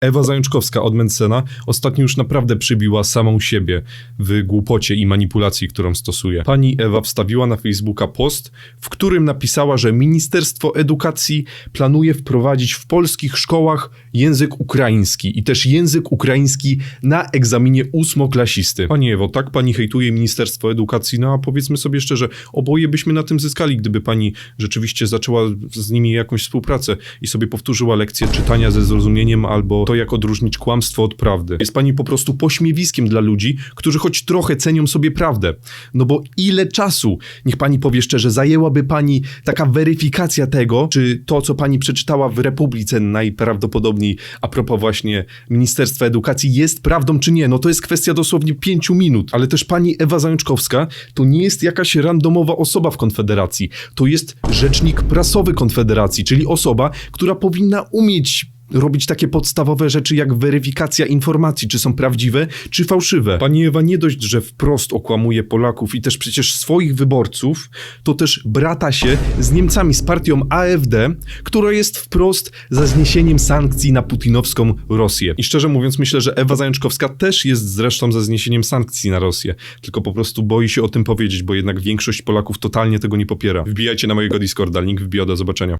Ewa Zajączkowska od Mencena ostatnio już naprawdę przybiła samą siebie w głupocie i manipulacji, którą stosuje. Pani Ewa wstawiła na Facebooka post, w którym napisała, że Ministerstwo Edukacji planuje wprowadzić w polskich szkołach język ukraiński i też język ukraiński na egzaminie ósmoklasisty. Pani Ewo, tak pani hejtuje Ministerstwo Edukacji, no a powiedzmy sobie szczerze, oboje byśmy na tym zyskali, gdyby pani rzeczywiście zaczęła z nimi jakąś współpracę i sobie powtórzyła lekcję czytania ze zrozumieniem albo to, jak odróżnić kłamstwo od prawdy. Jest pani po prostu pośmiewiskiem dla ludzi, którzy choć trochę cenią sobie prawdę. No bo ile czasu, niech pani powie szczerze, zajęłaby pani taka weryfikacja tego, czy to, co pani przeczytała w Republice najprawdopodobniej a propos właśnie Ministerstwa Edukacji jest prawdą czy nie. No to jest kwestia dosłownie pięciu minut. Ale też pani Ewa Zajączkowska to nie jest jakaś randomowa osoba w Konfederacji. To jest rzecznik prasowy Konfederacji, czyli osoba, która powinna umieć robić takie podstawowe rzeczy jak weryfikacja informacji, czy są prawdziwe, czy fałszywe. Pani Ewa nie dość, że wprost okłamuje Polaków i też przecież swoich wyborców, to też brata się z Niemcami, z partią AfD, która jest wprost za zniesieniem sankcji na putinowską Rosję. I szczerze mówiąc, myślę, że Ewa Zajączkowska też jest zresztą za zniesieniem sankcji na Rosję, tylko po prostu boi się o tym powiedzieć, bo jednak większość Polaków totalnie tego nie popiera. Wbijajcie na mojego Discorda, link w bio, do zobaczenia.